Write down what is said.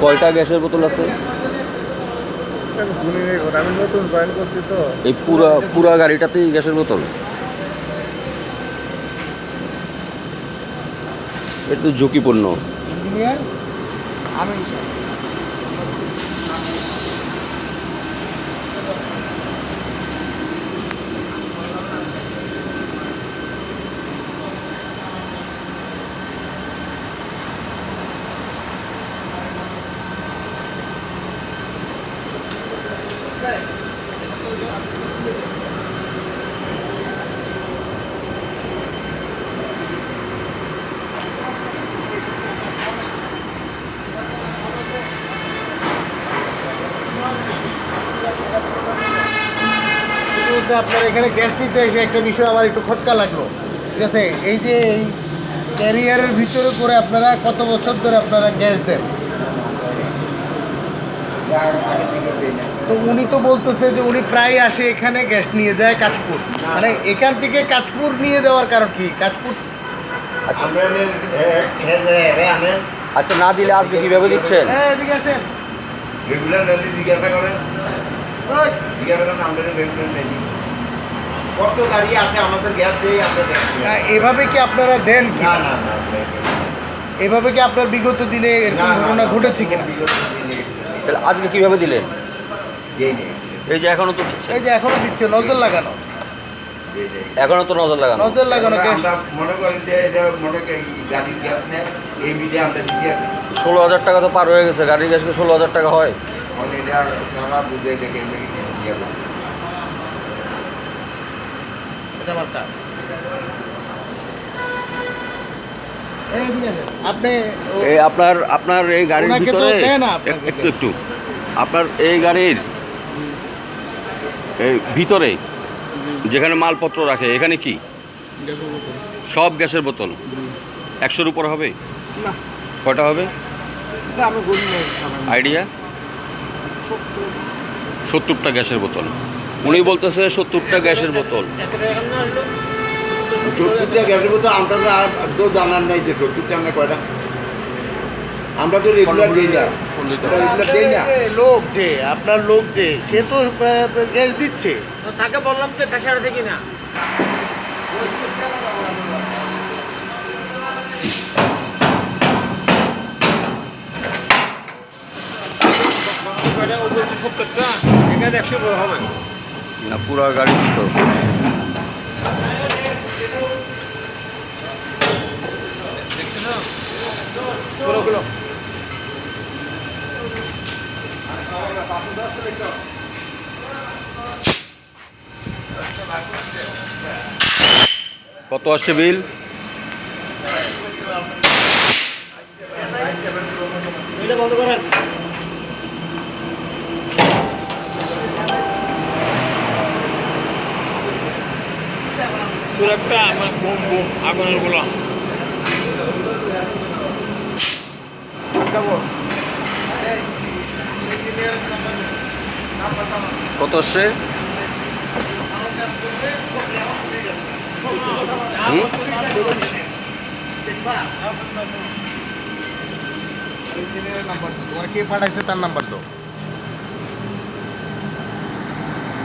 কয়টা গ্যাসের বোতল আছে? এই পুরা পুরা গাড়িটাতেই গ্যাসের বোতল? এটা তো ঝুঁকিপূর্ণ। ইঞ্জিনিয়ার আমি আপনার এখানে গ্যাস নিতে এসে একটা বিষয় আমার একটু খটকা লাগল। ঠিক আছে? এই যে এই ক্যারিয়ারের ভিতরে করে আপনারা কত বছর ধরে আপনারা গ্যাস দেন? তো উনি তো বলতেছে যে উনি প্রায় আসে এখানে গ্যাস নিয়ে যায় কাশপুর মানে এখান থেকে কাশপুর নিয়ে যাওয়ার কারণ কি? কাশপুর আচ্ছা। না দিলে আজকে কীভাবে দিচ্ছেন? হ্যাঁ এদিকে আসেন। রেগুলার র্যালি জিজ্ঞাসা করেন। জিজ্ঞাসা করেন আমাদের রেগুলার র্যালি কত গাড়ি আছে আমাদের গ্যাস দিয়ে আমরা এভাবে কি আপনারা দেন কি? না না না এভাবে কি আপনার বিগত দিনে এরকম ঘটনা ঘটেছে কিনা? তাহলে আজকে কীভাবে দিলেন? নেই এই যে এখনও তো দিচ্ছে। এই যে এখনও দিচ্ছে নজর লাগানো। এখনও তো নজর লাগানো। নজর লাগানো মনে করি যে এটা মনে গাড়ির গ্যাস নেই এই মিলে আমরা দিতে ষোলো হাজার টাকা তো পার হয়ে গেছে গাড়ির গ্যাসকে ষোলো হাজার টাকা হয়? মানে এটা সারা বুঝে দেখে আপনার আপনার এই গাড়ির ভিতরে না একটু একটু। আপনার এই গাড়ির ভিতরে? যেখানে মালপত্র রাখে এখানে কি? সব গ্যাসের বোতল? একশোর উপর হবে? না। কয়টা হবে। আইডিয়া? সত্তরটা গ্যাসের বোতল। উনি বলতেছে সত্তরটা গ্যাসের বোতল। সত্তরটা গ্যাসের মতো আমরা তো আর জানার নাই যে সত্তরটা আমরা কয়টা। আমরা তো রেগুলার দিই না। রেগুলার দিই না। লোক যে আপনার লোক যে সে তো গ্যাস দিচ্ছে। তাকে বললাম তো পেশার থেকে না না পুরো গাড়ি তো। কত আসছে বিল? আমার বোম বোম আগুনের গোলা তোমার কে পাঠাইছে তার নাম্বার দাও